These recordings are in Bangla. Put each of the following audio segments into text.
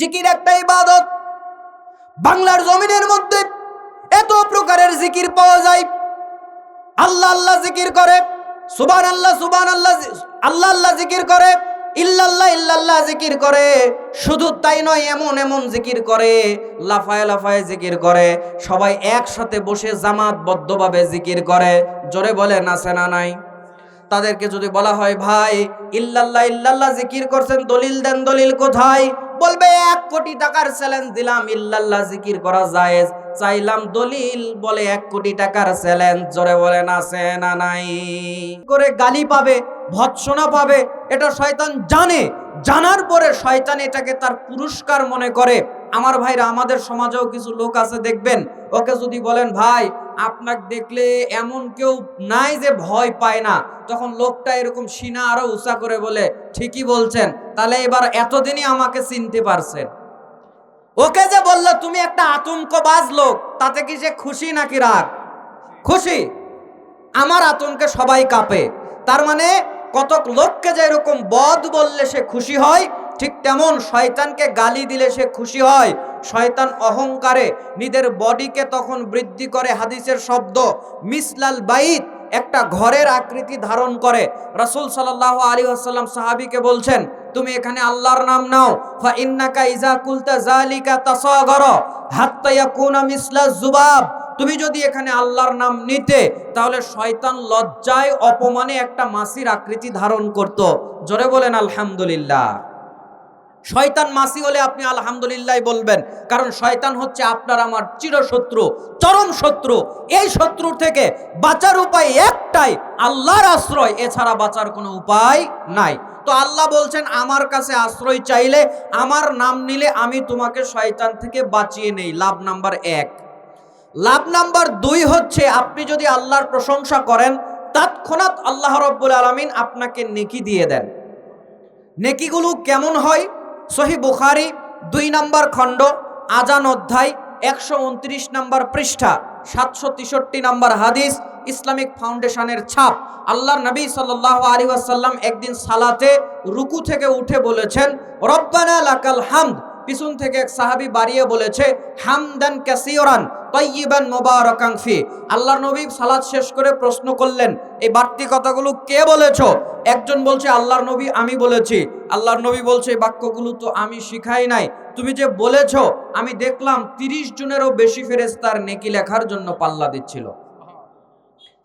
জিকির একটা ইবাদত। বাংলার জমিনের মধ্যে এত প্রকারের জিকির পাওয়া যায়। আল্লাহ আল্লাহ জিকির করে সুবান আল্লাহ সুবান আল্লাহ আল্লাহ আল্লাহ জিকির করে, ইল্লাল্লাহ ইল্লাল্লাহ জিকির করে। শুধু তাই নয়, এমন এমন জিকির করে, লাফায় লাফায় জিকির করে। সবাই একসাথে বসে জামাতবদ্ধভাবে জিকির করে। জোরে বলে নাচে না নাই? তাদেরকে যদি বলা হয়, ভাই, ইল্লাল্লাহ ইল্লাল্লাহ জিকির করছেন, দলিল দেন, দলিল কোথায়? বলবে, এক কোটি টাকার চ্যালেঞ্জ দিলাম, ইল্লাল্লাহ জিকির করা জায়েজ। চাইলাম দলিল বলে এক কোটি টাকার চ্যালেঞ্জ জোরে বলে আছে না নাই? করে গালি পাবে, ভৎসনা পাবে। এটা শয়তান জানে। জানার পরে শয়তান এটাকে তার পুরস্কার মনে করে। আমার ভাইরা, আমাদের সমাজেও কিছু লোক আছে, দেখবেন? ওকে যদি বলেন, ভাই, আপনাকে দেখলে এমন কেউ নাই যে ভয় পায় না। তখন লোকটা এরকম সিনা আরও উঁচা করে বলে, ঠিকই বলছেন। তাহলে এবার এতদিনই আমাকে চিনতে পারছেন। ওকে যে বলল, তুমি একটা আতঙ্কবাজ লোক, তাতে কি সে খুশি নাকি রাগ? খুশি। আমার আতঙ্কে সবাই কাঁপে। তার মানে কতক লোককে যে এরকম বদ বললে সে খুশি হয় ঠিক তেমন শয়তানকে গালি দিলে সে খুশি হয়। শয়তান অহংকারে নিজের বডিকে তখন বৃদ্ধি করে হাদিসের শব্দ, মিসলাল বাইত একটা ঘরের আকৃতি ধারণ করে। রাসূল সাল্লাল্লাহু আলাইহি ওয়াসাল্লাম সাহাবীকে বলছেন, তুমি এখানে আল্লাহর নাম নাও ফা ইন্নাকা ইজা কুলতা জালিকা তাসাগর হাত্তা ইয়াকুনা মিসলা জুবাব তুমি যদি এখানে আল্লাহর নাম নিতে, তাহলে শয়তান লজ্জায় অপমানে একটা মাসির আকৃতি ধারণ করত। জোরে বলেন আলহামদুলিল্লাহ। শয়তান মাসি হলে আপনি আলহামদুলিল্লাহ বলবেন, কারণ শয়তান হচ্ছে আপনার আমার চিরশত্রু, চরম শত্রু। এই শত্রুর থেকে বাঁচার উপায় একটাই, আল্লাহর আশ্রয়। এছাড়া বাঁচার কোনো উপায় নাই। তো আল্লাহ বলছেন, আমার কাছে আশ্রয় চাইলে, আমার নাম নিলে আমি তোমাকে শয়তান থেকে বাঁচিয়ে নেই। লাভ নাম্বার এক। লাভ নাম্বার দুই হচ্ছে, আপনি যদি আল্লাহর প্রশংসা করেন, তৎক্ষণাৎ আল্লাহ রব্বুল আলমিন আপনাকে নেকি দিয়ে দেন। নেকিগুলো কেমন হয়? সহি বুখারি দুই নম্বর খণ্ড, আজান অধ্যায় একশো উনত্রিশ নম্বর পৃষ্ঠা, সাতশো তেষট্টি নম্বর হাদিস, ইসলামিক ফাউন্ডেশনের ছাপ। আল্লাহর নবী সাল্লাহ আলী আসাল্লাম একদিন সালাতে রুকু থেকে উঠে বলেছেন, রব্বানা লাকাল হামদ। পিছন থেকে এক সাহাবি বাড়িয়ে বলেছে, হামদান কাসিওরান তৈবান মোবারকাং ফি। আল্লাহর নবী সালাদ শেষ করে প্রশ্ন করলেন, এই বাড়তি কথাগুলো কে বলেছ? একজন বলছে, আল্লাহর নবী আমি বলেছি। আল্লাহর নবী বলছে, বাক্যগুলো তো আমি শিখাই নাই। তুমি যে বলেছ, আমি দেখলাম তিরিশ জনেরও বেশি ফেরেস্তার নেকি লেখার জন্য পাল্লা দিচ্ছিল।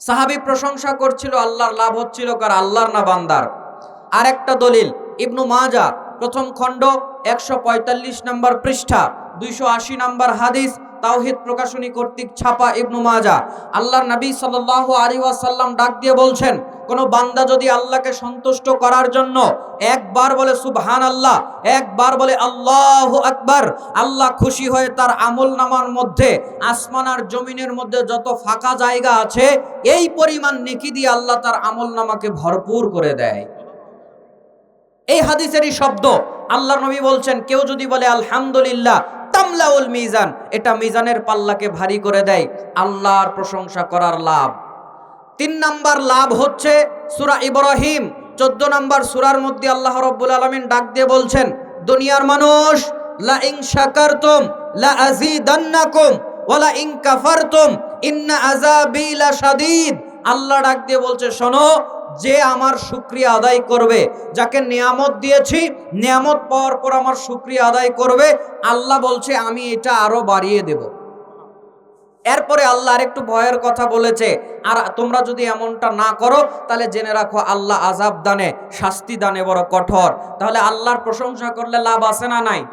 সাহাবি প্রশংসা করছিল, আল্লাহর লাভ হচ্ছিল কার? আল্লাহর না বান্দার। আর একটা দলিল, ইবনু মাজা প্রথম খণ্ড, একশো পঁয়তাল্লিশ নম্বর পৃষ্ঠা, দুইশো আশি নম্বর হাদিস তাওহিদ প্রকাশনী কর্তৃক ছাপা ইবনু মাজা আল্লাহর নবী সাল্লাহ আলী ওয়াসাল্লাম ডাক দিয়ে বলছেন, কোনো বান্দা যদি আল্লাহকে সন্তুষ্ট করার জন্য একবার বলে সুবহান আল্লাহ একবার বলে আল্লাহ আকবার, আল্লাহ খুশি হয়ে তার আমল নামার মধ্যে, আসমান আর জমিনের মধ্যে যত ফাঁকা জায়গা আছে, এই পরিমাণ নেকি দিয়ে আল্লাহ তার আমল নামাকে ভরপুর করে দেয়। এই হাদিসেরই শব্দ। আল্লাহ নবী বলছেন, কেউ যদি বলে আলহামদুলিল্লাহ তামলাউল মিজান, এটা মিজানের পাল্লাকে ভারী করে দেয়, আল্লাহর প্রশংসা করার লাভ। তিন নাম্বার লাভ হচ্ছে সুরা ইব্রাহিম, চোদ্দ নাম্বার সুরার মধ্যে আল্লাহ রব্বুল আলমিন ডাক দিয়ে বলছেন, দুনিয়ার মানুষ লা ইং শাকারতুম লা আযীদান্নাকুম ওয়ালা ইং কাফারতুম, ইন্না আযাবি লা শাদীদ আল্লাহ ডাক দিয়ে বলছে, শোনো যে আমার শুক্রিয়া আদায় করবে, যাকে নিয়ামত দিয়েছি, নিয়ামত পাওয়ার পর আমার শুক্রিয়া আদায় করবে, আল্লাহ বলছে, আমি এটা আরও বাড়িয়ে দেব। এরপরে আল্লাহ আরেকটু ভয়ের কথা বলেছে, আর তোমরা যদি এমনটা না করো, তাহলে জেনে রাখো, আল্লাহ আজাব দানে, শাস্তি দানে বড় কঠোর। তাহলে আল্লাহর প্রশংসা করলে লাভ আসে না নাই?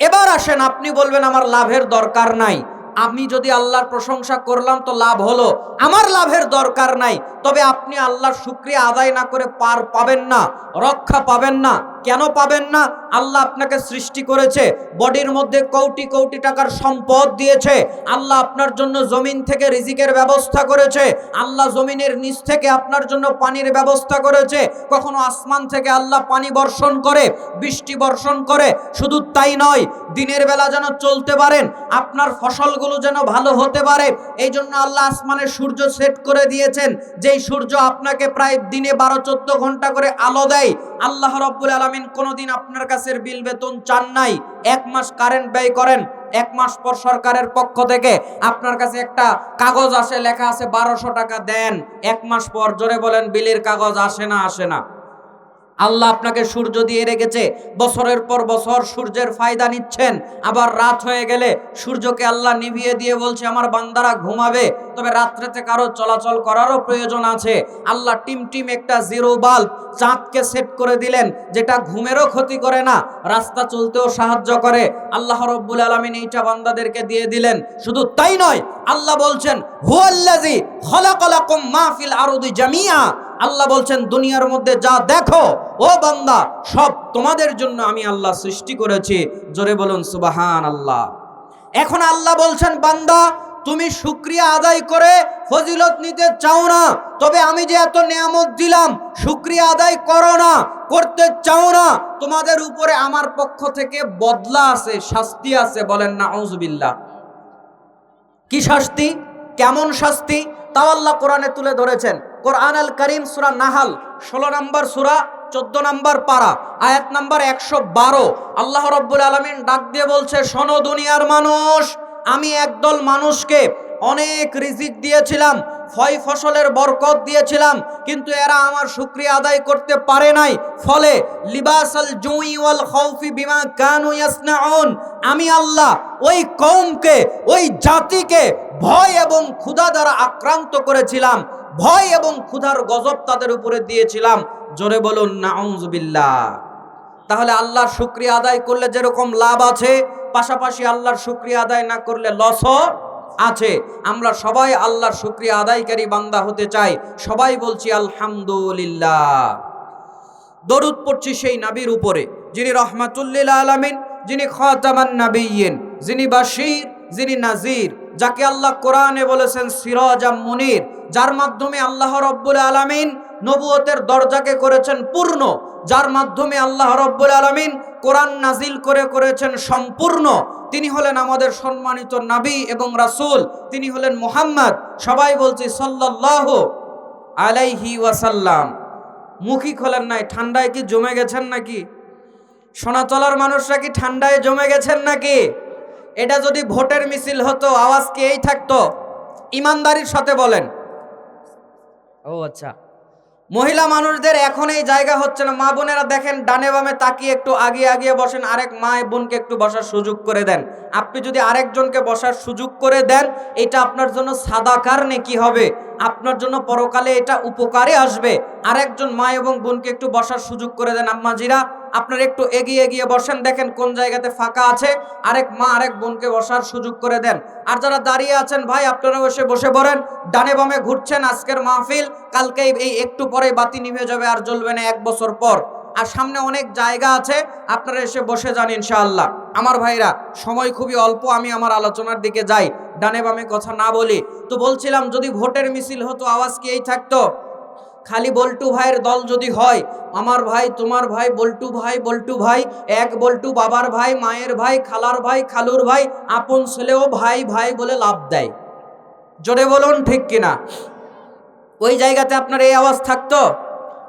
এবার আসেন, আপনি বলবেন, আমার লাভের দরকার নাই। আমি যদি আল্লাহর প্রশংসা করলাম তো লাভ হলো। আমার লাভের দরকার নাই। তবে আপনি আল্লাহর শুক্রিয়া আদায় না করে পার পাবেন না, রক্ষা পাবেন না। কেন পাবেন না? আল্লাহ আপনাকে সৃষ্টি করেছে, বডির মধ্যে কোটি কোটি টাকার সম্পদ দিয়েছে। আল্লাহ আপনার জন্য জমিন থেকে রিজিকের ব্যবস্থা করেছে। আল্লাহ জমিনের নিচ থেকে আপনার জন্য পানির ব্যবস্থা করেছে। কখনো আসমান থেকে আল্লাহ পানি বর্ষণ করে, বৃষ্টি বর্ষণ করে। শুধু তাই নয়, দিনের বেলা যেন চলতে পারেন। আপনার ফসলগুলো যেন ভালো হতে পারে। এই জন্য আল্লাহ আসমানের সূর্য সেট করে দিয়েছেন। যেই সূর্য আপনাকে প্রায় দিনে বারো, চোদ্দ ঘণ্টা করে আলো দেয়, আল্লাহ রব্বুল আলম আলমিন কোনোদিন আপনার কাছে বিল, বেতন চান নাই। এক মাস কারেন্ট ব্যয় করেন, এক মাস পর সরকারের পক্ষ থেকে আপনার কাছে একটা কাগজ আসে, লেখা আছে বারোশো টাকা দেন। এক মাস পর জোরে বলেন, বিলের কাগজ আসে না আসে না। আল্লাহ আপনাকে সূর্য দিয়ে রেখেছে। বছরের পর বছর সূর্যের ফায়দা নিচ্ছেন। আবার রাত হয়ে গেলে সূর্যকে আল্লাহ নিভিয়ে দিয়ে বলছে, আমার বান্দারা ঘুমাবে। তবে রাত্রেতে কারও চলাচল করারও প্রয়োজন আছে। আল্লাহ টিম টিম একটা জিরো বাল্ব চাঁদকে সেট করে দিলেন, যেটা ঘুমেরও ক্ষতি করে না, রাস্তা চলতেও সাহায্য করে। আল্লাহ রব্বুল আলমিন এইটা বান্দাদেরকে দিয়ে দিলেন। শুধু তাই নয়, আল্লাহ বলছেন হুয়াল্লাজি মাহফিল আরদি জামিয়া। আল্লাহ বলছেন, দুনিয়ার মধ্যে যা দেখো ও বান্দা, সব তোমাদের জন্য আমি আল্লাহ সৃষ্টি করেছি। জোরে বলুন সুবাহান আল্লাহ এখন আল্লাহ বলছেন, বান্দা, তুমি শুক্রিয়া আদায় করে ফজিলত নিতে চাও না, তবে আমি যে এত নিয়ামত দিলাম, শুক্রিয়া আদায় করো না, করতে চাও না, তোমাদের উপরে আমার পক্ষ থেকে বদলা আছে, শাস্তি আছে, বলেন না আউজবিল্লাহ কি শাস্তি? কেমন শাস্তি? তাও আল্লাহ কোরআনে তুলে ধরেছেন। কোরআন আল করিম সুরা নাহাল, ষোলো নম্বর সুরা চোদ্দ নম্বর পারা, আয়াত নাম্বার একশো বারো। আল্লাহ রব্বুল আলমিন ডাক দিয়ে বলছে, শোনো দুনিয়ার মানুষ, আমি একদল মানুষকে অনেক রিজিক দিয়েছিলাম ফয় ফসলের বরকত দিয়েছিলাম, কিন্তু এরা আমার শুক্রিয়া আদায় করতে পারে নাই। ফলে লিবাসাল জুই ওয়াল খৌফি বিমা কানু ইয়াসনাউন, আমি আল্লাহ ওই কওমকে, ওই জাতিকে ভয় এবং ক্ষুধা দ্বারা আক্রান্ত করেছিলাম, ভয় এবং ক্ষুধার গজব তাদের উপরে দিয়েছিলাম। জোরে বলুন, নাউজুবিল্লাহ। তাহলে আল্লাহর শুক্রিয়া আদায় করলে যেরকম লাভ আছে, পাশাপাশি আল্লাহর শুক্রিয়া আদায় না করলে লসও আছে। আমরা সবাই আল্লাহর শুক্রিয়া আদায়কারী বান্দা হতে চাই। সবাই বলছি, আলহামদুলিল্লাহ। দরুদ পড়ছি সেই নাবির উপরে, যিনি রহমাতুল্লিল আলামিন, যিনি খাতামান নাবিয়িন যিনি বাশির, যিনি নাজির যাকে আল্লাহ কোরআনে বলেছেন, সিরাজাম মুনির, যার মাধ্যমে আল্লাহ রব্বুল আলামিন নবুয়তের দরজাকে করেছেন পূর্ণ, যার মাধ্যমে আল্লাহ রব্বুল আলমিন কোরআন নাজিল করে করেছেন সম্পূর্ণ। তিনি হলেন আমাদের সম্মানিত নাবী এবং রাসূল, তিনি হলেন মোহাম্মদ। সবাই বলছি সাল্লাল্লাহু আলাইহি ওয়াসাল্লাম। মুখই খোলেন নাই, ঠান্ডায় কি জমে গেছেন নাকি? সোনাতলার মানুষরা কি ঠান্ডায় জমে গেছেন নাকি? এটা যদি ভোটের মিছিল হতো, আওয়াজ কি এই থাকতো? ইমানদারির সাথে বলেন। ও আচ্ছা। মহিলা মানুষদের এখন এই জায়গা হচ্ছে না। মা বোনেরা দেখেন, ডানে বামে তাকিয়ে একটু আগে আগিয়ে বসেন, আরেক মা বোনকে একটু বসার সুযোগ করে দেন। আপনি যদি আরেকজনকে বসার সুযোগ করে দেন, এটা আপনার জন্য সাদাকার নেকি হবে। আপনার জন্য পরকালে এটা উপকারে আসবে। আর একজন মা এবং বোনকে একটু বসার সুযোগ করে দেন আম্মাজিরা। আপনার একটু এগিয়ে এগিয়ে বসেন, দেখেন কোন জায়গাতে ফাঁকা আছে। আরেক মা, আরেক বোনকে বসার সুযোগ করে দেন। আর যারা দাঁড়িয়ে আছেন, ভাই আপনারা বসে বসে পড়েন। ডানে বামে ঘুরছেন আজকের মাহফিল। কালকে এই একটু পরে বাতি নিভে যাবে আর জ্বলবে না এক বছর পর। আর সামনে অনেক জায়গা আছে, আপনারা এসে বসে যান ইনশাআল্লাহ। আমার ভাইরা, সময় খুবই অল্প, আমি আমার আলোচনার দিকে যাই। ডানে বামে কথা না বলি। তো বলছিলাম, যদি ভোটের মিছিল হতো, আওয়াজ কি এই থাকতো? খালি বল্টু ভাইয়ের দল যদি হয়, আমার ভাই, তোমার ভাই, বল্টু ভাই বল্টু ভাই, এক বল্টু বাবার ভাই, মায়ের ভাই, খালার ভাই, খালুর ভাই, আপন ছেলেও ভাই ভাই বলে লাভ দেয়। জোরে বলুন, ঠিক কিনা? ওই জায়গাতে আপনার এই আওয়াজ থাকতো?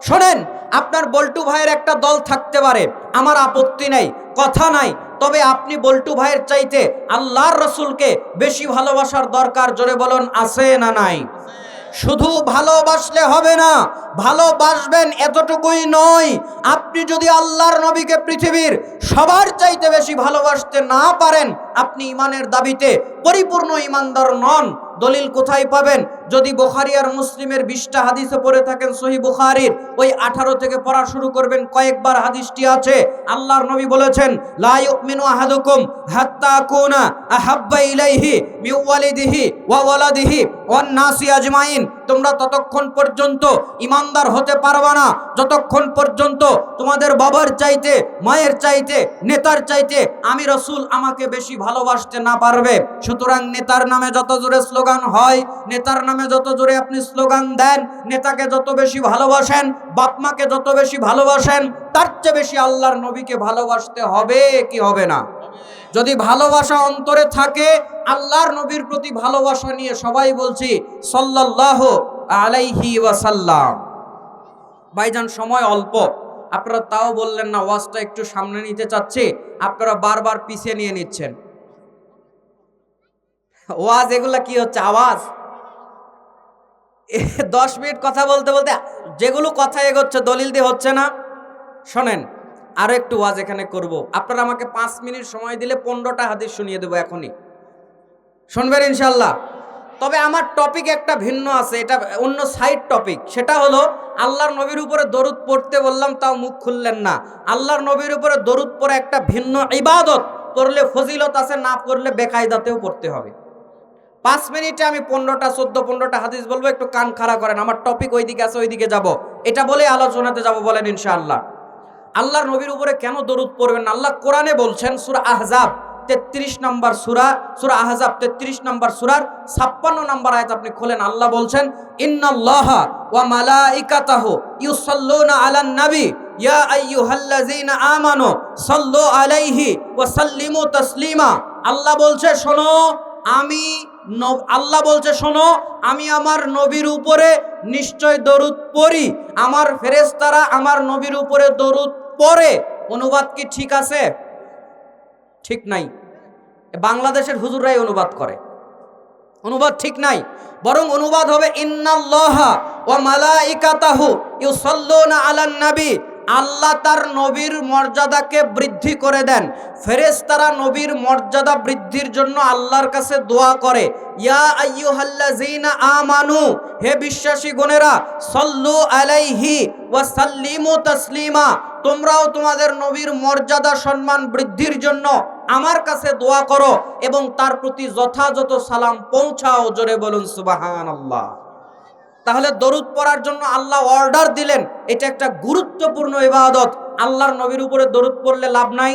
শোনেন, আপনার বল্টু ভাইয়ের একটা দল থাকতে পারে, আমার আপত্তি নেই, কথা নাই তবে আপনি বল্টু ভাইয়ের চাইতে আল্লাহর রসুলকে বেশি ভালোবাসার দরকার, জোরে বলুন, আছে না নাই? শুধু ভালোবাসলে হবে না, ভালোবাসবেন এতটুকুই নয়, আপনি যদি আল্লাহর নবীকে পৃথিবীর সবার চাইতে বেশি ভালোবাসতে না পারেন, আপনি ইমানের দাবিতে পরিপূর্ণ ইমানদার নন। দলিল কোথায় পাবেন? যদি বোখারি আর মুসলিমের বিশটা হাদিসে পড়ে থাকেন সহি বুখারির, ওই আঠারো থেকে পড়া শুরু করবেন, কয়েকবার হাদিসটি আছে। আল্লাহর নবী বলেছেন, লা ইউমিনু আহাদুকুম হাত্তা কুনা আহাব্বা ইলাইহি মিন ওয়ালিদিহি ওয়া ওয়ালাদিহি ওয়ান নাসি আজমাইন। তোমরা ততক্ষণ পর্যন্ত ইমানদার হতে পারবা না। যতক্ষণ পর্যন্ত তোমাদের বাবার চাইতে, মায়ের চাইতে, নেতার চাইতে আমি রসুল আমাকে বেশি ভালোবাসতে না পারবে। সুতরাং নেতার নামে যত জোরে স্লোগান হয়, নেতার নামে যত জোরে আপনি স্লোগান দেন, নেতাকে যত বেশি ভালোবাসেন বাপমাকে যত বেশি ভালোবাসেন, তার চেয়ে বেশি আল্লাহর নবীকে ভালোবাসতে হবে কি হবে না? যদি ভালোবাসা অন্তরে থাকে, আল্লাহর নবীর প্রতি ভালোবাসা নিয়ে সবাই বলছি, সাল্লাল্লাহু আলাইহি ওয়াসাল্লাম। ভাইজান, সময় অল্প। আপনারা তাও বললেন না, ওয়াজটা একটু সামনে নিতে চাচ্ছি, আপনারা বারবার পিছিয়ে নিয়ে নিচ্ছেন। ওয়াজ, এগুলা কি হচ্ছে, আওয়াজ? দশ মিনিট কথা বলতে বলতে, যেগুলো কথা এগোচ্ছে, দলিল দিয়ে হচ্ছে না। শোনেন আরও একটু ওয়াজ এখানে করব। আপনারা আমাকে পাঁচ মিনিট সময় দিলে পনেরোটা হাদিস শুনিয়ে দেবো এখনই। শুনবেন ইনশাল্লাহ তবে আমার টপিক একটা ভিন্ন আছে, এটা অন্য সাইড টপিক সেটা হলো, আল্লাহর নবীর উপরে দরুদ পড়তে বললাম, তাও মুখ খুললেন না। আল্লাহর নবীর উপরে দরুদ পড়ে একটা ভিন্ন ইবাদত। পড়লে ফজিলত আছে, না পড়লে বেকায়দাতেও পড়তে হবে। পাঁচ মিনিটে আমি পনেরোটা, চোদ্দ, পনেরোটা হাদিস বলব, একটু কান খাড়া করেন। আমার টপিক ওইদিকে আছে, ওইদিকে যাব। এটা বলে আলোচনাতে যাব বলেন ইনশাআল্লাহ। আল্লাহর নবীর উপরে কেন দরুদ পড়বেন? আল্লাহ কোরআনে বলছেন, সুরা আহজাব তেত্রিশ নম্বর সুরা সুরা আহজাব তেত্রিশ নম্বর সুরার ছাপ্পান্ন নম্বর আয়াত আপনি খোলেন। আল্লাহ বলছেন, ইন্নাল্লাহা ওয়া মালাইকাতাহু ইউসাল্লুনা আলান নবী, ইয়া আইয়ুহাল্লাযীনা আমানু সাল্লু আলাইহি ওয়া সাল্লিমু তাসলিমা। আল্লাহ বলছে, শোনো, আমি আল্লাহ বলছে, শোনো, আমি আমার নবীর উপরে নিশ্চয় দরুদ পড়ি। আমার ফেরেস্তারা আমার নবীর উপরে দরুদ পড়ে অনুবাদ কি ঠিক আছে? ঠিক নাই। বাংলাদেশের হুজুরাই অনুবাদ করে। অনুবাদ ঠিক নাই। বরং অনুবাদ হবে, ইন্নাল্লাহা ওয়া মালাইকাতাহু ইউসাল্লুনা আলান নবী। আল্লাহ তার নবীর মর্যাদাকে বৃদ্ধি করে দেন। ফেরেশতারা নবীর মর্যাদা বৃদ্ধির জন্য আল্লাহর কাছে দোয়া করে। ইয়া আইয়ুহাল্লাযীনা আমানু, হে বিশ্বাসী গণেরা, সল্লু আলাইহি ওয়া সাল্লিমু তাসলিমা, তোমরাও তোমাদের নবীর মর্যাদা সম্মান বৃদ্ধির জন্য আমার কাছে দোয়া করো এবং তার প্রতি যথাযথ সালাম পৌঁছাও। জোরে বলুন সুবহানাল্লাহ। তাহলে দরুদ পড়ার জন্য আল্লাহ অর্ডার দিলেন। এটা একটা গুরুত্বপূর্ণ ইবাদত। আল্লাহর নবীর উপরে দরুদ পড়লে লাভ নাই।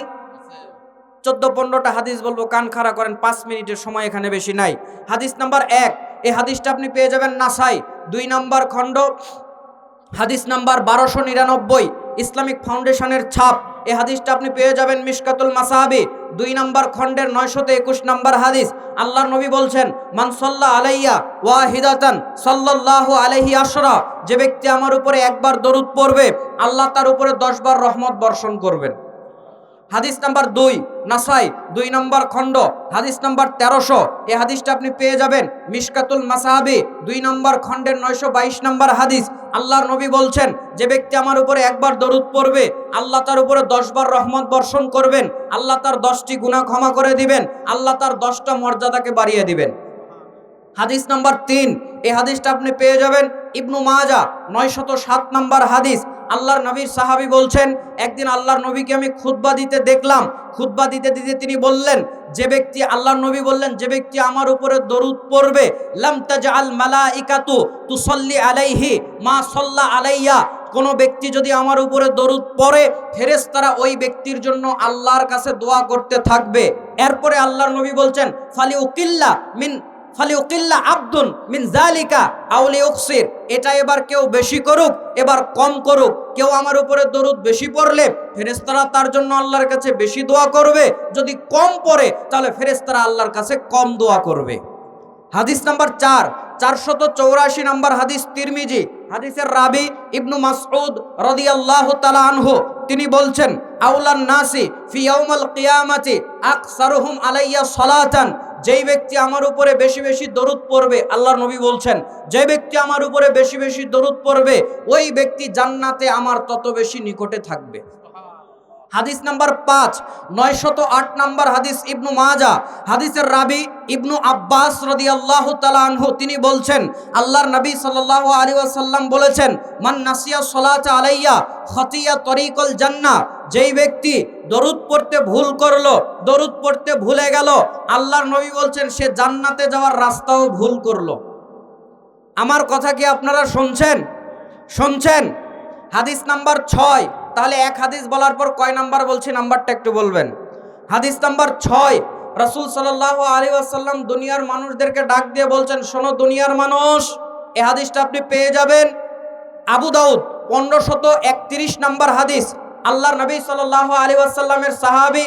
চোদ্দ পনেরোটা হাদিস বলব, কান খাড়া করেন, পাঁচ মিনিটের সময় এখানে বেশি নাই। হাদিস নাম্বার এক, এই হাদিসটা আপনি পেয়ে যাবেন নাসাই। দুই নাম্বার খণ্ড, হাদিস নাম্বার বারোশো নিরানব্বই, ইসলামিক ফাউন্ডেশনের ছাপ। এ হাদিসটা আপনি পেয়ে যাবেন মিশকাতুল মাসাহাবি দুই নম্বর খণ্ডের নয়শত একুশ নম্বর হাদিস আল্লাহ নবী বলছেন মানসল্লা আলাইয়া ওয়াহিদাতান সাল্লাহ আলহি আশরা যে ব্যক্তি আমার উপরে একবার দরুদ পড়বে, আল্লাহ তার উপরে দশবার রহমত বর্ষণ করবেন। হাদিস নাম্বার দুই, নাসাই, দুই নম্বর খণ্ড, হাদিস নাম্বার তেরোশো। এ হাদিসটা আপনি পেয়ে যাবেন। মিশকাতুল মাসাহাবি দুই নম্বর খণ্ডের নয়শো বাইশ নম্বর হাদিস। আল্লাহর নবী বলছেন, যে ব্যক্তি আমার উপরে একবার দরুদ পড়বে, আল্লাহ তার উপরে দশবার রহমত বর্ষণ করবেন, আল্লাহ তার দশটি গুণা ক্ষমা করে দিবেন, আল্লাহ তার দশটা মর্যাদাকে বাড়িয়ে দিবেন। হাদিস নাম্বার তিন, এই হাদিসটা আপনি পেয়ে যাবেন। ইবনু মাজা নয়শত সাত নাম্বার হাদিস। আল্লাহর নবীর সাহাবী বলছেন, একদিন আল্লাহর নবীকে আমি খুতবা দিতে দেখলাম। খুতবা দিতে দিতে তিনি বললেন, যে ব্যক্তি আল্লাহর নবী বললেন, যে ব্যক্তি আমার উপরে দরুদ পড়বে, লাম তাজআল মালাইকাতু তুসাল্লি আলাইহি মা সাল্লা আলাইয়া। কোনো ব্যক্তি যদি আমার উপরে দরুদ পড়ে, ফেরেশতারা ওই ব্যক্তির জন্য আল্লাহর কাছে দোয়া করতে থাকবে। এরপরে আল্লাহর নবী বলছেন ফালি উকিল্লা মিন ফালিউকিল্লা আব্দুন মিন জালিকা আউলি উকসির এটা এবার কেউ বেশি করুক, এবার কম করুক। কেউ আমার উপরে দরুদ বেশি পড়লে ফেরেশতারা তার জন্য আল্লাহর কাছে বেশি দোয়া করবে। যদি কম পড়ে, তাহলে ফেরেশতারা আল্লাহর কাছে কম দোয়া করবে। হাদিস নাম্বার চার, চারশত চৌরাশি নাম্বার হাদিস তিরমিজি। হাদিসের রাবি ইবনু মাসউদ রাদিয়াল্লাহু তাআলা আনহু, তিনি বলছেন, আউলান নাসি ফি ইয়াউমাল কিয়ামাতি আকসারুহুম আলাইয়া সালাতান। যেই ব্যক্তি আমার উপরে বেশি বেশি দরুদ পড়বে, আল্লাহর নবী বলছেন যে ব্যক্তি আমার উপরে বেশি বেশি দরুদ পড়বে, ওই ব্যক্তি জান্নাতে আমার তত বেশি নিকটে থাকবে। হাদিস নাম্বার পাঁচ, নয়শত আট নাম্বার হাদিস ইবনু মাজা, হাদিসের রাবি ইবনু আব্বাস রদি আল্লাহ আনহু, তিনি বলছেন, আল্লাহর নবী সাল্লাহ আলী আসাল্লাম বলেছেন, মান নাসিয়া সলাত আলাইয়া খতিয়া তরিকল জান্না যেই ব্যক্তি দরুদ পড়তে ভুল করল, দরুদ পড়তে ভুলে গেল, আল্লাহর নবী বলছেন, সে জান্নাতে যাওয়ার রাস্তাও ভুল করল আমার কথা কি আপনারা শুনছেন? শুনছেন? হাদিস নাম্বার ছয় তাহলে এক হাদিস বলার পর কয় নাম্বার বলছি? নাম্বারটা একটু বলবেন। হাদিস নাম্বার ছয়, রসুল সাল্লাহ আলী আসাল্লাম দুনিয়ার মানুষদেরকে ডাক দিয়ে বলছেন, শোনো দুনিয়ার মানুষ, এ হাদিসটা আপনি পেয়ে যাবেন। আবু দাউদ পনেরো শত একত্রিশ নাম্বার হাদিস। আল্লাহর নবী সাল্লাহ আলী আসাল্লামের সাহাবি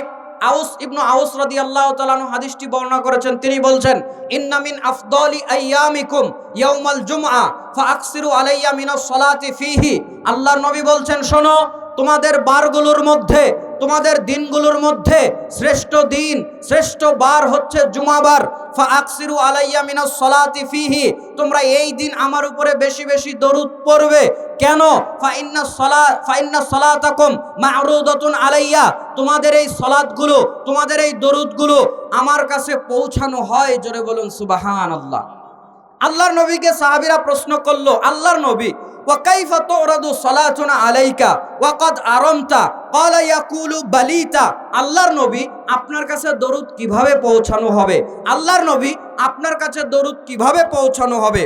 আউস ইবনু আউস রাদি আল্লাহ তালানু হাদিসটি বর্ণনা করেছেন। তিনি বলছেন ইন্নামিন আফদলি আইয়ামিকুম ইয়াউমাল জুমআ ফাআকসিরু আলাইয়া মিনাস সালাতি ফিহি। আল্লাহর নবী বলছেন, শোনো তোমাদের বারগুলোর মধ্যে, তোমাদের দিনগুলোর মধ্যে শ্রেষ্ঠ দিন, শ্রেষ্ঠ বার হচ্ছে জুমাবার। ফা আকসিরু আলাইয়া মিনাস সলাতি ফিহি, তোমরা এই দিন আমার উপরে বেশি বেশি দরুদ পড়বে। কেন? ফা ইন্না সলা ফা ইন্না সলাতাকুম মা'রুদাতুন আলাইয়া, তোমাদের এই সলাতগুলো, তোমাদের এই দরুদগুলো আমার কাছে পৌঁছানো হয়, জোরে বলুন সুবহানাল্লাহ। আল্লাহর নবীকে সাহাবিরা প্রশ্ন করল, আল্লাহর নবী وكيف تعرض صلاتنا عليك وقد أرمت قال يقول بليتا আল্লাহর নবী আপনার কাছে দরুদ কিভাবে পৌঁছানো হবে আল্লাহর নবী আপনার কাছে দরুদ কিভাবে পৌঁছানো হবে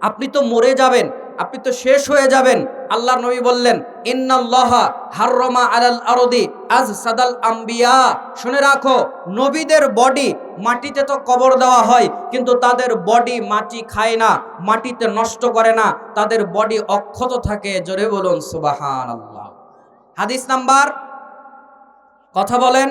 আপনি তো মরে যাবেন আপনি তো শেষ হয়ে যাবেন। আল্লাহর নবী বললেন, ইন্নাল্লাহা হাররমা আলাল আরদি আজ সাদাল আম্বিয়া। শুনে রাখো, নবীদের বডি মাটিতে তো কবর দেওয়া হয়, কিন্তু তাদের বডি মাটি খায় না, মাটিতে নষ্ট করে না, তাদের বডি অক্ষত থাকে। জোরে বলুন সুবাহান আল্লাহ হাদিস নাম্বার, কথা বলেন,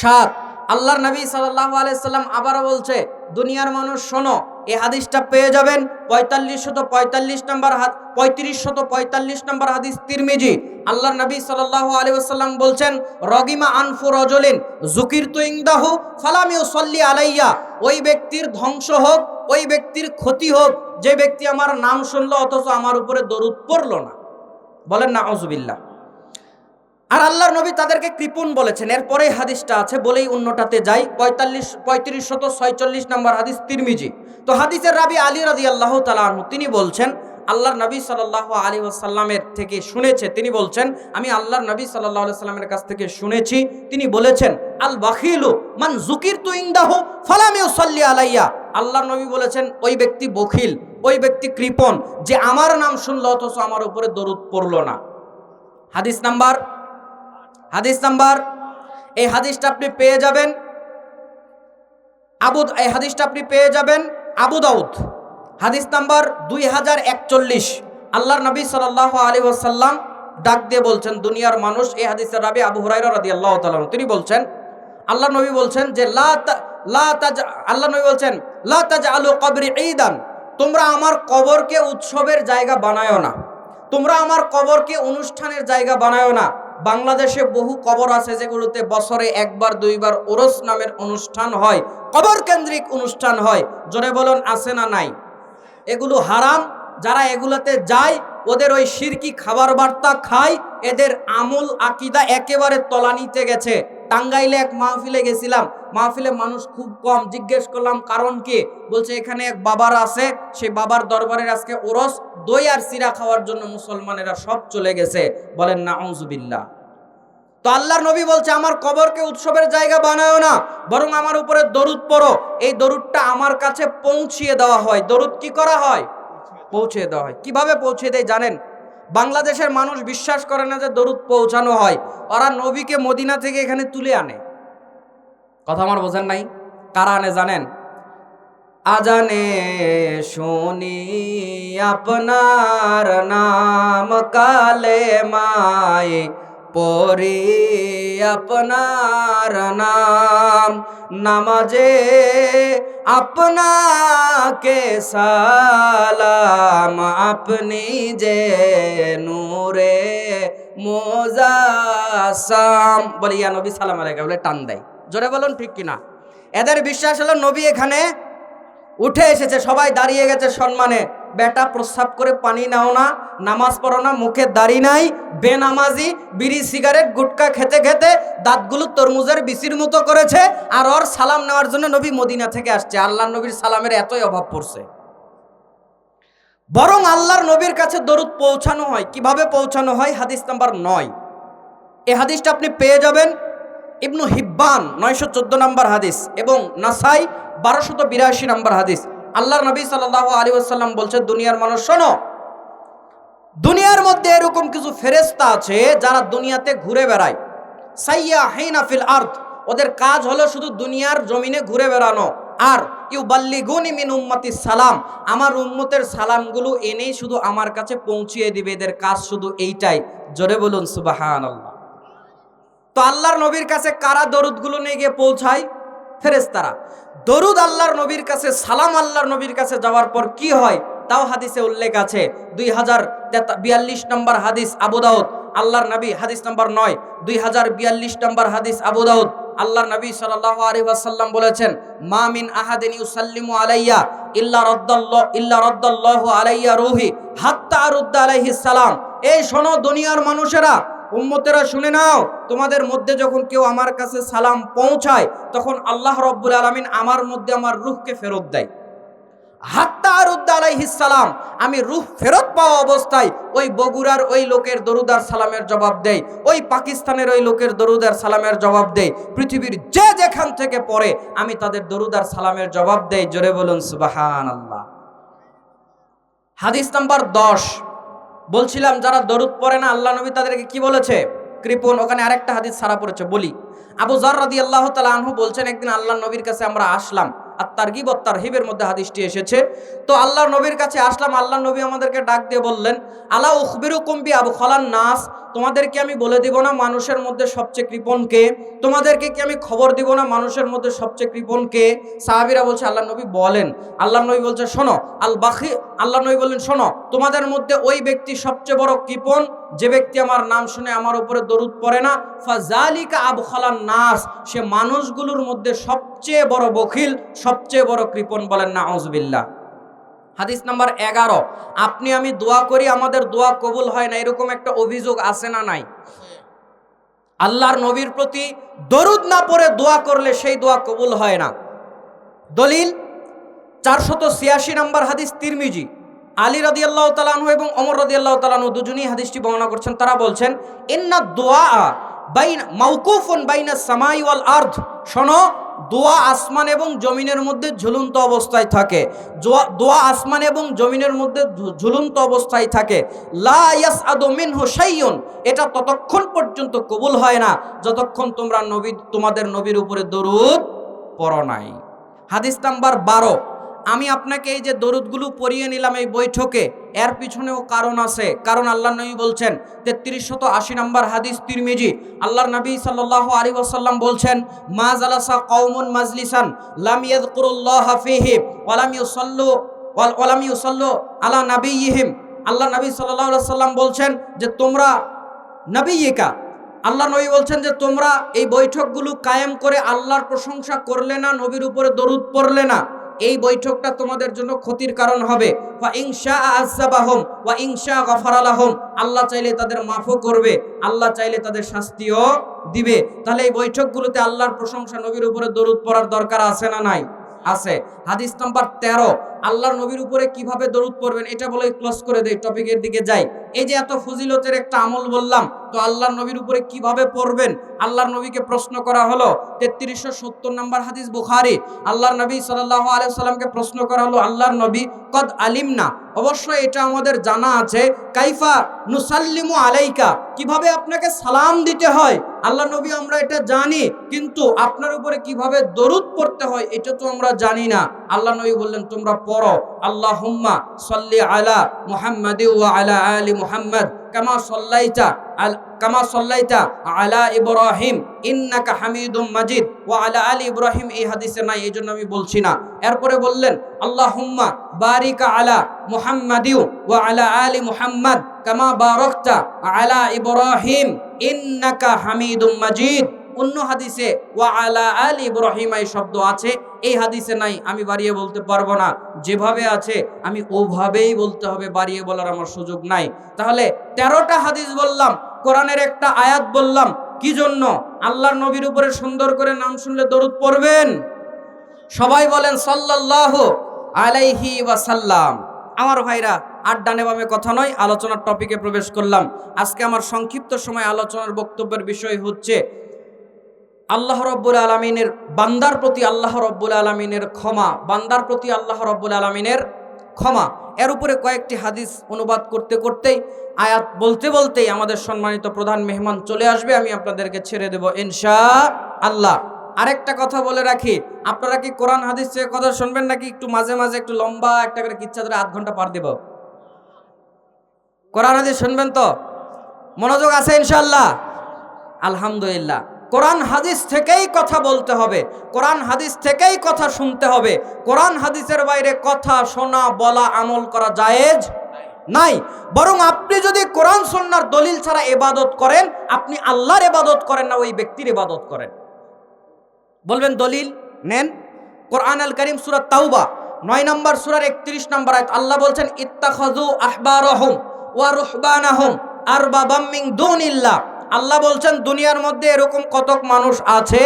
সাত। আল্লাহর নবী সাল্লাহ আলাইসাল্লাম আবারও বলছে, দুনিয়ার মানুষ শোনো এই হাদিসটা পেয়ে যাবেন পঁয়তাল্লিশ শত পঁয়তাল্লিশ নম্বর হাত পঁয়ত্রিশ শত পঁয়তাল্লিশ নম্বর হাদিস তিরমিজি। আল্লাহ নবী সাল্লাহ আলাইসাল্লাম বলছেন, রগিমা আনফু রজলিন জুকির তুইংদাহু ফালামিউ সল্লি আলাইয়া। ওই ব্যক্তির ধ্বংস হোক, ওই ব্যক্তির ক্ষতি হোক, যে ব্যক্তি আমার নাম শুনলো অথচ আমার উপরে দরুদ পড়ল না। বলেন না আউজুবিল্লাহ আর আল্লাহর নবী তাদেরকে কৃপণ বলেছেন। এরপরে হাদিসটা আছে, বলেই অন্যটাতে যাই। পঁয়তাল্লিশ পঁয়ত্রিশ শত ছয়চল্লিশ নম্বর হাদিস তিরমিজি। তো হাদিসের রাবি আলী রাজি আল্লাহ তালাহু তিনি বলছেন, আল্লাহর নবী সাল্লাহ আলী আসাল্লামের থেকে শুনেছে, তিনি বলছেন, আমি আল্লাহর নবী সাল্লাহ সাল্লামের কাছ থেকে শুনেছি। তিনি বলেছেন, আল বাখিলু মান জুকির তু ইংদাহু ফালামিউ সাল্লি আলাইয়া। আল্লাহর নবী বলেছেন, ওই ব্যক্তি বখিল, ওই ব্যক্তি কৃপণ, যে আমার নাম শুনল অথচ আমার উপরে দরুদ পড়ল না। হাদিস নাম্বার হাদিস নাম্বার, এই হাদিসটা আপনি পেয়ে যাবেন। আবু, এই হাদিসটা আপনি পেয়ে যাবেন আবু দাউদ। হাদিস নাম্বার দুই হাজার একচল্লিশ। আল্লাহর নবী সাল্লাহ আলী ওসাল্লাম ডাক দিয়ে বলছেন, দুনিয়ার মানুষ, এই হাদিসের রাবি আবু হুরাইরা রাদি আল্লাহ তালন তিনি বলছেন আল্লাহ নবী বলছেন যে, লা আল্লাহ নবী বলছেন, লা তাজ আলু কবরি ঈদান, তোমরা আমার কবরকে উৎসবের জায়গা বানায়ো না। তোমরা আমার কবরকে অনুষ্ঠানের জায়গা বানায়ো না। বাংলাদেশে বহু কবর আছে যেগুলোতে বছরে একবার, দুইবার ওরস নামের অনুষ্ঠান হয়, কবর কেন্দ্রিক অনুষ্ঠান হয়। জোরে বলুন, আছে না নাই? এগুলো হারাম। যারা এগুলোতে যায়, ওদের ওই শিরকি খাবার বার্তা খায় এদের আমল আকিদা একেবারে তলানিতে গেছে। টাঙ্গাইলে এক মাহফিলে গেছিলাম। মাহফিলে মানুষ খুব কম। জিজ্ঞেস করলাম, কারণ কি? বলছে, এখানে এক বাবার আছে। সেই বাবার দরবারের আজকে ওরস, দই আর সিরা খাওয়ার জন্য মুসলমানেরা সব চলে গেছে। বলেন না আউজুবিল্লাহ তো আল্লাহর নবী বলছে, আমার কবরকে উৎসবের জায়গা বানায় না, বরং আমার উপরে দরুদ পড়ো। এই দরুদটা আমার কাছে পৌঁছিয়ে দেওয়া হয়। দরুদ কি করা হয়? পৌঁছে দেওয়া হয়। কীভাবে পৌঁছে দেয় জানেন? বাংলাদেশের মানুষ বিশ্বাস করে না যে দরুদ পৌঁছানো হয়। ওরা নবীকে মদিনা থেকে এখানে তুলে আনে। কথা আমার বোঝেন নাই? কারা আনে জানেন? আজানে শুনি আপনার নাম কালে মায়ে পরে আপনার নাম। নামাজে আপনাকে সালাম, আপনি যে নূরে মোজাসাম। বলে, ইয়া নবী, সালাম আলাইকা। বলে টান দেয়। জোরে বলুন, ঠিক কিনা? এদের বিশ্বাস হলো নবী এখানে উঠে এসেছে, সবাই দাঁড়িয়ে গেছে সম্মানে। বেটা প্রস্রাব করে পানি নাও না, নামাজ পড়ো না, মুখে দাড়ি নাই, বেনামাজি, বিড়ি, সিগারেট, গুটকা খেতে খেতে দাঁতগুলো তরমুজের বিসির মতো করেছে আর ওর সালাম নেওয়ার জন্য নবী মদিনা থেকে আসছে। আল্লাহ নবীর সালামের এতই অভাব পড়ছে। বরং আল্লাহর নবীর কাছে দরুদ পৌঁছানো হয়। কীভাবে পৌঁছানো হয়? হাদিস নাম্বার নয়। এই হাদিসটা আপনি পেয়ে যাবেন। ইবনু হিব্বান, নয়শো চোদ্দ নম্বর হাদিস এবং নাসাই, বারোশত বিরাশি নম্বর হাদিস। আল্লাহর নবী সাল্লাহ আলী আসাল্লাম বলছে, দুনিয়ার মানুষ, শোনো, দুনিয়ার মধ্যে এরকম কিছু ফেরেস্তা আছে যারা দুনিয়াতে ঘুরে বেড়ায়। সাইয়া হেইনা ফিল আর্থ ওদের কাজ হলো শুধু দুনিয়ার জমিনে ঘুরে বেড়ানো। আর ইউ বাল্লিগুনি মিন উম্মতি সালাম, আমার উম্মতের সালামগুলো এনেই শুধু আমার কাছে পৌঁছিয়ে দিবে, এদের কাজ শুধু এইটাই। জোরে বলুন সুবাহান আল্লাহ তো আল্লাহর নবীর কাছে কারা দরুদগুলো নিয়ে গিয়ে পৌঁছায়? ফেরেস্তারা দরুদ আল্লাহর নবীর কাছে, সালাম আল্লাহর নবীর কাছে যাওয়ার পর কি হয়? তাও হাদিসে উল্লেখ আছে। দুই হাজার বিয়াল্লিশ নম্বর হাদিস আবু দাউদ, আল্লাহর নবী, হাদিস নম্বর নয়। দুই হাজার বিয়াল্লিশ নম্বর হাদিস আবু দাউদ, আল্লাহর নবী সাল্লাল্লাহু আলাইহি ওয়াসাল্লাম বলেছেন, মা মিন আহাদিন ইউসাল্লিমু আলাইয়া ইল্লা রাদ্দাল্লাহ ইল্লা রাদ্দাল্লাহু আলাইয়া রূহি হাত্তা আরুদ্দা আলাইহিস সালাম। এই শোনো, দুনিয়ার মানুষেরা উম্মতেরা শুনে নাও, তোমাদের মধ্যে যখন কেউ আমার কাছে সালাম পৌঁছায়, তখন আল্লাহ রব্বুল আলামিন আমার মধ্যে আমার রূহকে ফেরত দেয়। হাত্তা আমি রূহ ফেরত পাওয়া অবস্থায় ওই বগুড়ার ওই লোকের দরুদার সালামের জবাব দেয়, ওই পাকিস্তানের ওই লোকের দরুদার সালামের জবাব দেয়, পৃথিবীর যে যেখান থেকে পড়ে, আমি তাদের দরুদার সালামের জবাব দেই, জোরে বলুন সুবাহান আল্লাহ হাদিস নাম্বার দশ। বলছিলাম, যারা দরুদ পড়ে না, আল্লাহ নবী তাদেরকে কি বলেছে? কৃপণ ওখানে আরেকটা হাদিস সারা পড়েছে, বলি। আবু জারদি রাদি আল্লাহ তালা আনহু বলছেন, একদিন আল্লাহ নবীর কাছে আমরা আসলাম, আর তার গিব তার হিবের মধ্যে হাদিসটি এসেছে। তো আল্লাহ নবীর কাছে আসলাম, আল্লাহ নবী আমাদেরকে ডাক দিয়ে বললেন, আলা উখবিরু কুম্বি আবু খলান নাস? তোমাদেরকে আমি বলে দিব না মানুষের মধ্যে সবচেয়ে কৃপণ কে। তোমাদেরকে কি আমি খবর দিব না মানুষের মধ্যে সবচেয়ে কৃপণ কে? সাহাবিরা বলছে আল্লাহ নবী বলেন। আল্লাহ নবী বলছে, শোনো আল বাখি আল্লাহ নবী বললেন, শোনো, তোমাদের মধ্যে ওই ব্যক্তি সবচেয়ে বড় কৃপণ, যে ব্যক্তি আমার নাম শুনে আমার উপরে দরুদ পড়ে না ফাজালিকা আবু খালান নাস, সে মানুষগুলোর মধ্যে সবচেয়ে বড় বখিল, সবচেয়ে বড় কৃপণ বলেন না আউজবিল্লাহ হাদিস নাম্বার এগারো, আপনি আমি দোয়া করি, আমাদের দোয়া কবুল হয় না। এরকম একটা অভিযোগ আছে না নাই? আল্লাহর নবীর প্রতি দরুদ না পড়ে দোয়া করলে সেই দোয়া কবুল হয় না। দলিল, চারশত ছিয়াশি নম্বর হাদিস তিরমিজি। আলী রাদি আল্লাহ তালানহু এবং অমর রাদি আল্লাহ তালানহু দুজনই হাদিসটি বর্ণনা করছেন। তারা বলছেন, ইন্না দোয়া বাইন মাউকুফুন বাইনা সামাই ওয়াল আর্ধ শোনো দোয়া আসমান এবং জমিনের মধ্যে ঝুলন্ত অবস্থায় থাকে। দোয়া আসমান এবং জমিনের মধ্যে ঝুলন্ত অবস্থায় থাকে। লা ইয়াস আদমিন হোসাইয়ন এটা ততক্ষণ পর্যন্ত কবুল হয় না। যতক্ষণ তোমরা নবী, তোমাদের নবীর উপরে দরুদ পড় নাই। হাদিস নাম্বার বারো। আমি আপনাকে এই যে দরুদগুলো পড়িয়ে নিলাম এই বৈঠকে, এর পিছনেও কারণ আছে। কারণ আল্লাহ নবী বলছেন তেত্রিশ শত আশি নম্বর হাদিস তিরমিজি, আল্লাহর নবী সাল্লাহ আলী ওসাল্লাম বলছেন, মা জালাসা কৌমুন মাজলিসান, লাম ইয়াদকুরুল্লাহ ফিহি ওয়ালাম ইউসাল্লু ওয়াল- ওয়ালাম ইউসাল্লু আলা নাবিয়িহিম। আল্লাহ নবী আলাইহি সাল্লাম বলছেন যে, তোমরা নবীকা আল্লাহ নবী বলছেন যে, তোমরা এই বৈঠকগুলো কায়েম করে আল্লাহর প্রশংসা করলে না, নবীর উপরে দরুদ পড়লে না। এই বৈঠকটা তোমাদের জন্য ক্ষতির কারণ হবে। আল্লাহ চাইলে তাদের মাফও করবে, আল্লাহ চাইলে তাদের শাস্তিও দিবে। তাহলে এই বৈঠকগুলোতে আল্লাহর প্রশংসা নবীর উপরে দরুদ পড়ার দরকার আছে না নাই? আছে। হাদিস নাম্বার তেরো, আল্লাহর নবীর উপরে কীভাবে দরুদ পড়বেন এটা বলে ক্লোজ করে দেই টপিকের দিকে যাই। এই যে এত ফজিলতের একটা আমল বললাম, তো আল্লাহর নবীর উপরে কীভাবে পড়বেন? আল্লাহর নবীকে প্রশ্ন করা হলো, তেত্রিশশো সত্তর নম্বর হাদিস বুখারি, আল্লাহর নবী সাল্লাহ আলিয়া সাল্লামকে প্রশ্ন করা হলো, আল্লাহর নবী কদ আলিম না অবশ্যই এটা আমাদের জানা আছে, কাইফা নুসাল্লিমু আলাইকা? কীভাবে আপনাকে সালাম দিতে হয়? আল্লাহ নবী আমরা এটা জানি, কিন্তু আপনার উপরে কীভাবে দরুদ পড়তে হয় এটা তো আমরা জানি না। আল্লাহ নবী বললেন, তোমরা পড়ো আল্লাহ হুম্মা সাল্লি আলা মুহাম্মাদি ওয়া আলা আলি মুহাম্মদ, কামা সাল্লাইতা কামা সাল্লাইতা আলা ইব্রাহিম, ইন্নাকা হামিদুম মাজিদ, ওয়া আলা আলি ইব্রাহিম, এই হাদিসে নাই এই জন্য আমি বলছি না। এরপরে বললেন আল্লাহ হুম্মা বারিকা আলা মুহাম্মাদিউ ওয়া আলা আলি মুহাম্মদ, কামা বারাকতা আলা ইব্রাহিম ইন্নাকা হামিদুম মাজিদ। অন্য হাদিসে, ওয়া আলা আলি ইব্রাহিম এই শব্দ আছে। এই হাদিসে নাই, আমি বাড়িয়ে বলতে পারব না। যেভাবে আছে, আমি ওভাবেই বলতে হবে, বাড়িয়ে বলার আমার সুযোগ নাই। তাহলে তেরোটা হাদিস বললাম, কোরআনের একটা আয়াত বললাম, কি জন্য? আল্লাহর নবীর উপরে সুন্দর করে নাম শুনলে দরুদ পড়বেন? সবাই বলেন, সাল্লাল্লাহু আলাইহি ওয়াসাল্লাম। আমার ভাইরা আড্ডা নেবামে কথা নয়, আলোচনার টপিকে প্রবেশ করলাম। আজকে আমার সংক্ষিপ্ত সময় আলোচনার বক্তব্যের বিষয় হচ্ছে, আল্লাহ রব্বুল আলমিনের, বান্দার প্রতি আল্লাহ রব্বুল আলমিনের ক্ষমা, বান্দার প্রতি আল্লাহ রব্বুল আলমিনের ক্ষমা। এর উপরে কয়েকটি হাদিস অনুবাদ করতে করতেই, আয়াত বলতে বলতেই আমাদের সম্মানিত প্রধান মেহমান চলে আসবে, আমি আপনাদেরকে ছেড়ে দেব ইনশা আল্লাহ আরেকটা কথা বলে রাখি, আপনারা কি কোরআন হাদিস কথা শুনবেন নাকি একটু মাঝে মাঝে একটু লম্বা একটা করে কিচ্ছা ধরে আধ ঘণ্টা পার দেব? কোরআন হাদিস শুনবেন তো? মনোযোগ আছে ইনশাল্লাহ আলহামদুলিল্লাহ। কোরআন হাদিস থেকেই কথা বলতে হবে, কোরআন হাদিস থেকেই কথা শুনতে হবে। কোরআন হাদিসের বাইরে কথা শোনা, বলা, আমল করা জায়েজ নাই। বরং আপনি যদি কোরআন সন্ন্যার দলিল ছাড়া এবাদত করেন, আপনি আল্লাহর এবাদত করেন না, ওই ব্যক্তির এবাদত করেন। বলবেন দলিল? নেন। কোরআন আল করিম সুরাত তাওবা, নয় নম্বর সুরার একত্রিশ নম্বর আয়াত, আল্লাহ বলছেন, ইত্তাখাযু আহবারহুম। ওয়া রুহবানাহুম, আর বাবাম্মিং দুনিল্লাহ। আল্লাহ বলছেন, দুনিয়ার মধ্যে এরকম কতক মানুষ আছে,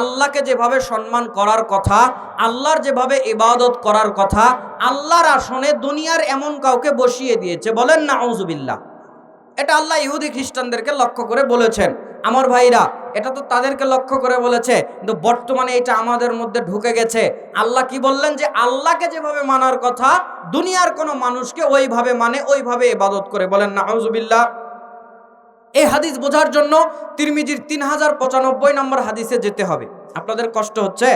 আল্লাহকে যেভাবে সম্মান করার কথা, আল্লাহর যেভাবে ইবাদত করার কথা, আল্লাহর আসনে দুনিয়ার এমন কাউকে বসিয়ে দিয়েছে। বলেন না আউজুবিল্লাহ এটা আল্লাহ ইহুদি খ্রিস্টানদেরকে লক্ষ্য করে বলেছেন। আমার ভাইরা, এটা তো তাদেরকে লক্ষ্য করে বলেছে, কিন্তু বর্তমানে এটা আমাদের মধ্যে ঢুকে গেছে। আল্লাহ কি বললেন যে, আল্লাহকে যেভাবে মানার কথা, দুনিয়ার কোনো মানুষকে ওইভাবে মানে ওইভাবে ইবাদত করে। বলেন না আউজুবিল্লাহ এই হাদিস বোঝার জন্য তিরমিজির তিন হাজার পঁচানব্বই নম্বর হাদিসে যেতে হবে। আপনাদের কষ্ট হচ্ছে?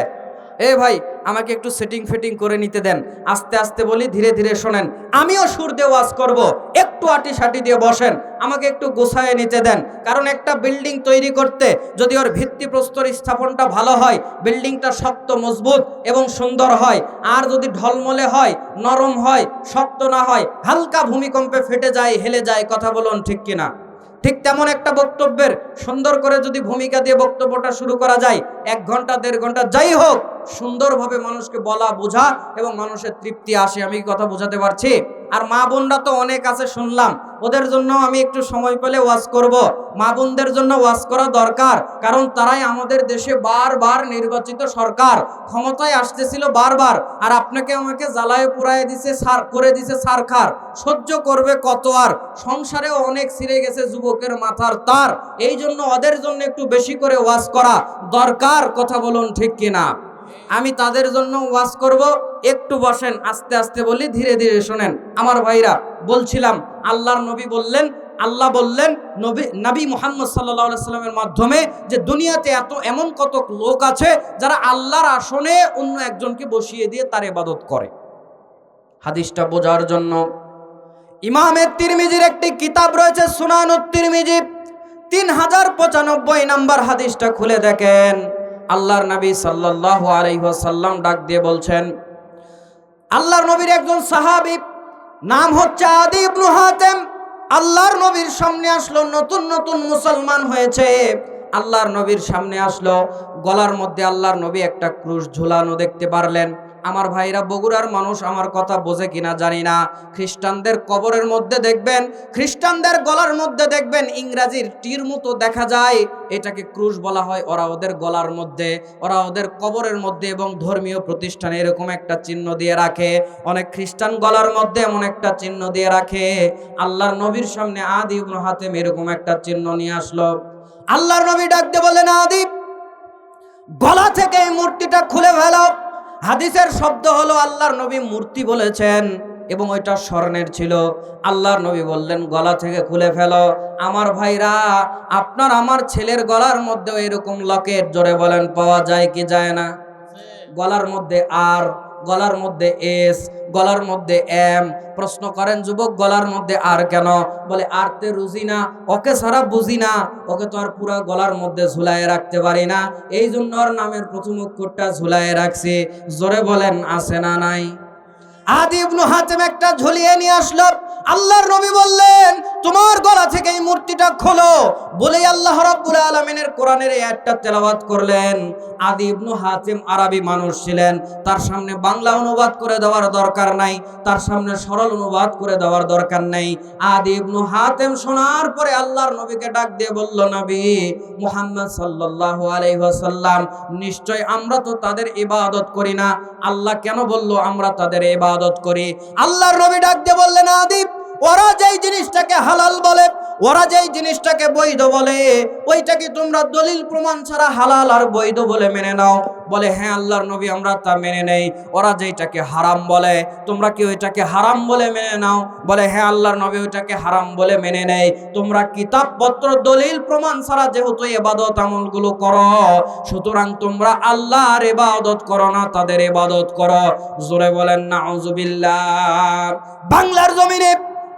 এ ভাই, আমাকে একটু সেটিং ফিটিং করে নিতে দেন। আস্তে আস্তে বলি, ধীরে ধীরে শোনেন, আমিও সুর দিয়ে ওয়াজ করব। একটু আটি সাটি দিয়ে বসেন, আমাকে একটু গোছায় নিতে দেন। কারণ একটা বিল্ডিং তৈরি করতে যদি ওর ভিত্তিপ্রস্তর স্থাপনটা ভালো হয় বিল্ডিংটা শক্ত, মজবুত এবং সুন্দর হয়, আর যদি ঢলমলে হয়, নরম হয়, শক্ত না হয়, হালকা ভূমিকম্পে ফেটে যায়, হেলে যায়, কথা বলুন ঠিক কিনা? ঠিক তেমন একটা বক্তব্যের সুন্দর করে যদি ভূমিকা দিয়ে বক্তব্যটা শুরু করা যায়, এক ঘণ্টা, দেড় ঘণ্টা, যাই হোক, সুন্দরভাবে মানুষকে বলা, বোঝা এবং মানুষের তৃপ্তি আসে। আমি কথা বোঝাতে পারছি। আর মা বোনরা তো অনেক আছে, শুনলাম। ওদের জন্য আমি একটু সময় পেলে ওয়াজ করব। মা বোনদের জন্য ওয়াজ করা দরকার, কারণ তারাই আমাদের দেশে বারবার নির্বাচিত সরকার। ক্ষমতায় আসতেছিল বারবার, আর আপনাকে আমাকে জ্বালায় পুরায় দিছে, সার, করে দিছে সারখার। সহ্য করবে কত আর? সংসারেও অনেক ছিঁড়ে গেছে যুবকের মাথার তার। এই জন্য ওদের জন্য একটু বেশি করে ওয়াজ করা দরকার, কথা বলুন ঠিক কিনা? আমি তাদের জন্য ওয়াজ করব। একটু বসেন, আস্তে আস্তে বলি, ধীরে ধীরে শোনেন। আমার ভাইরা, বলছিলাম, আল্লাহর নবী বললেন, আল্লাহ বললেন, নবী নবী মোহাম্মদ সাল্লাহ সাল্লামের মাধ্যমে যে দুনিয়াতে এত এমন কত লোক আছে যারা আল্লাহর আসনে অন্য একজনকে বসিয়ে দিয়ে তার ইবাদত করে। হাদিসটা বোঝার জন্য। ইমামের তিরমিজির একটি কিতাব রয়েছে, সুনানুত তিরমিজি। তিন হাজার পঁচানব্বই নাম্বার হাদিসটা খুলে দেখেন। আল্লাহর নবী সাল্লাহ আলাইসাল্লাম ডাক দিয়ে বলছেন, আল্লাহর নবীর একজন সাহাবি, নাম হচ্ছে আদি ইবনু হাতেম। আল্লাহর নবীর সামনে আসলো, নতুন নতুন মুসলমান হয়েছে। আল্লাহর নবীর সামনে আসলো, গলার মধ্যে আল্লাহর নবী একটা ক্রুশ ঝুলানো দেখতে পারলেন। আমার ভাইরা বগুড়ার মানুষ আমার কথা বোঝে কিনা জানি না। খ্রিস্টানদের কবরের মধ্যে দেখবেন, খ্রিস্টানদের গলার মধ্যে দেখবেন, ইংরাজির টির মতো দেখা যায়। এটাকে ক্রুশ বলা হয়, ওরা ওদের গলার মধ্যে, ওরা ওদের কবরের মধ্যে এবং ধর্মীয় প্রতিষ্ঠানে এরকম একটা চিহ্ন দিয়ে রাখে। অনেক খ্রিস্টান গলার মধ্যে এমন একটা চিহ্ন দিয়ে রাখে। আল্লাহর নবীর সামনে আদি হাতেম এরকম একটা চিহ্ন নিয়ে আসলো। আল্লাহর নবী ডাকতে বললেন, আদি, গলা থেকে এই মূর্তিটা খুলে ফেলো। হাদিসের শব্দ হলো আল্লাহর নবী মূর্তি বলেছেন এবং ওইটা স্বর্ণের ছিল। আল্লাহর নবী বললেন, গলা থেকে খুলে ফেলো। আমার ভাইরা, আপনার আমার ছেলের গলার মধ্যে এরকম লকেট, জোরে বলেন, পাওয়া যায় কি যায় না? গলার মধ্যে আর গলার মধ্যে এস, গলার মধ্যে এম। প্রশ্ন করেন, যুবক, গলার মধ্যে আর কেন? বলে, আর তে রুজি না, ওকে সারা বুঝি না। ওকে তো আর পুরা গলার মধ্যে ঝুলায় রাখতে পারি না। এই জন্য ওর নামের প্রথম অক্ষরটা ঝুলায় রাখছি। জোরে বলেন, আছে না নাই? আদি ইবনু হাতেম একটা ঝুলিয়ে নিয়ে আসলো। আল্লাহর নবী বললেন, তোমার গলা থেকে এই মূর্তিটা খোলো। বলেই আল্লাহ রাব্বুল আলামিনের কোরআনের এই আয়াতটা তেলাওয়াত করলেন। আদি ইবনু হাতেম আরবি মানুষ ছিলেন। তার সামনে বাংলা অনুবাদ করে দেওয়ার দরকার নাই, তার সামনে সরল অনুবাদ করে দেওয়ার দরকার নেই। আদি ইবনু হাতেম শোনার পরে আল্লাহর নবীকে ডাক দিয়ে বলল, নবী মুহাম্মদ সাল্লাল্লাহু আলাইহি ওয়াসাল্লাম, নিশ্চয় আমরা তো তাদের ইবাদত করি না। আল্লাহ কেন বলল আমরা তাদের ইবাদত করি? আল্লাহর নবী ডাক দিয়ে বললেন আদি ওরা যেই জিনিসটাকে হালাল বলে ওরা যেই জিনিসটাকে বৈধ বলে, ওইটাকে তোমরা দলিল প্রমাণ ছাড়া হালাল আর বৈধ বলে মেনে নাও। বলে হ্যাঁ আল্লাহর নবী, আমরা তা মেনে নেই। ওরা যেইটাকে হারাম বলে, তোমরা কি ওইটাকে হারাম বলে মেনে নাও? বলে হ্যাঁ আল্লাহর নবী ওইটাকে হারাম বলে মেনে নেই। তোমরা কিতাবপত্র দলিল প্রমাণ ছাড়া যেহেতু এবাদত আমলগুলো করো, সুতরাং তোমরা আল্লাহর এবাদত করো না, তাদের এবাদত করো। জোরে বলেন না বাংলার জমিনে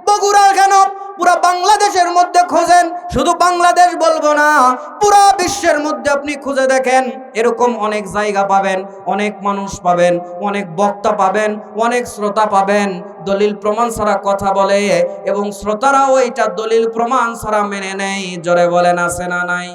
বগুড়ার কেন পুরা বাংলাদেশের মধ্যে খোঁজেন, শুধু বাংলাদেশ বলব না, পুরো বিশ্বের মধ্যে আপনি খুঁজে দেখেন, এরকম অনেক জায়গা পাবেন, অনেক মানুষ পাবেন, অনেক বক্তা পাবেন, অনেক শ্রোতা পাবেন, দলিল প্রমাণ ছাড়া কথা বলে, এবং শ্রোতারাও এটা দলিল প্রমাণ ছাড়া মেনে নেয়, জোরে বলেন, আছে না নাই?